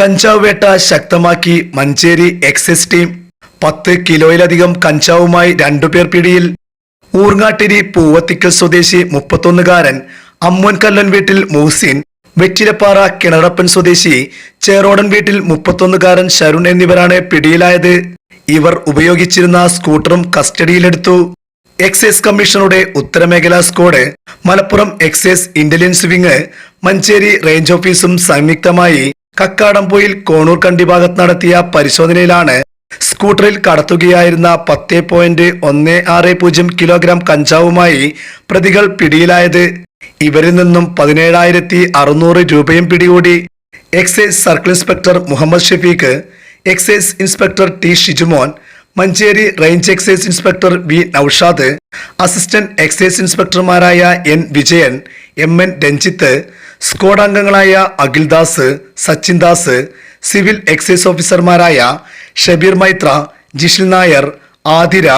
കഞ്ചാവ് വേട്ട ശക്തമാക്കി മഞ്ചേരി എക്സൈസ് ടീം. പത്ത് കിലോയിലധികം കഞ്ചാവുമായി രണ്ടുപേർ പിടിയിൽ. ഊർങ്ങാട്ടിരി പൂവത്തിക്കൽ സ്വദേശി മുപ്പത്തൊന്നുകാരൻ അമ്മോൻ കല്ലൻ വീട്ടിൽ മൂസിൻ വെറ്റിലപ്പാറ കിണറപ്പൻ സ്വദേശി ചേറോടൻ വീട്ടിൽ മുപ്പത്തൊന്നുകാരൻ ശരുൺ എന്നിവരാണ് പിടിയിലായത്. ഇവർ ഉപയോഗിച്ചിരുന്ന സ്കൂട്ടറും കസ്റ്റഡിയിലെടുത്തു. എക്സൈസ് കമ്മീഷണറുടെ ഉത്തരമേഖലാ squad Malappuram excise intelligence wing Manjeri range ഓഫീസും സംയുക്തമായി കക്കാടംപൊയിൽ കോണൂർ കണ്ടി ഭാഗത്ത് നടത്തിയ പരിശോധനയിലാണ് സ്കൂട്ടറിൽ കടത്തുകയായിരുന്ന പത്ത് പോയിന്റ് ഒന്ന് ആറ് പൂജ്യം കിലോഗ്രാം കഞ്ചാവുമായി പ്രതികൾ പിടിയിലായത്. ഇവരിൽ നിന്നും പതിനേഴായിരത്തി അറുന്നൂറ് രൂപയും പിടികൂടി. Excise circle inspector Muhammad Shafeeq excise inspector T Shijumon Manjeri range excise inspector V Naushad assistant excise ഇൻസ്പെക്ടർമാരായ N Vijayan M N Ranjith squad അംഗങ്ങളായ അഖിൽദാസ് സച്ചിൻ ദാസ് സിവിൽ എക്സൈസ് ഓഫീസർമാരായ ഷബീർ മൈത്ര ജിഷിൽ നായർ ആതിര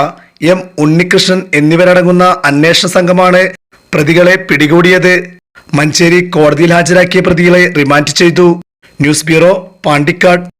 എം ഉണ്ണികൃഷ്ണൻ എന്നിവരടങ്ങുന്ന അന്വേഷണ സംഘമാണ് പ്രതികളെ പിടികൂടിയത്. മഞ്ചേരി കോടതിയിൽ ഹാജരാക്കിയ പ്രതികളെ റിമാൻഡ് ചെയ്തു. News bureau Pandikkad.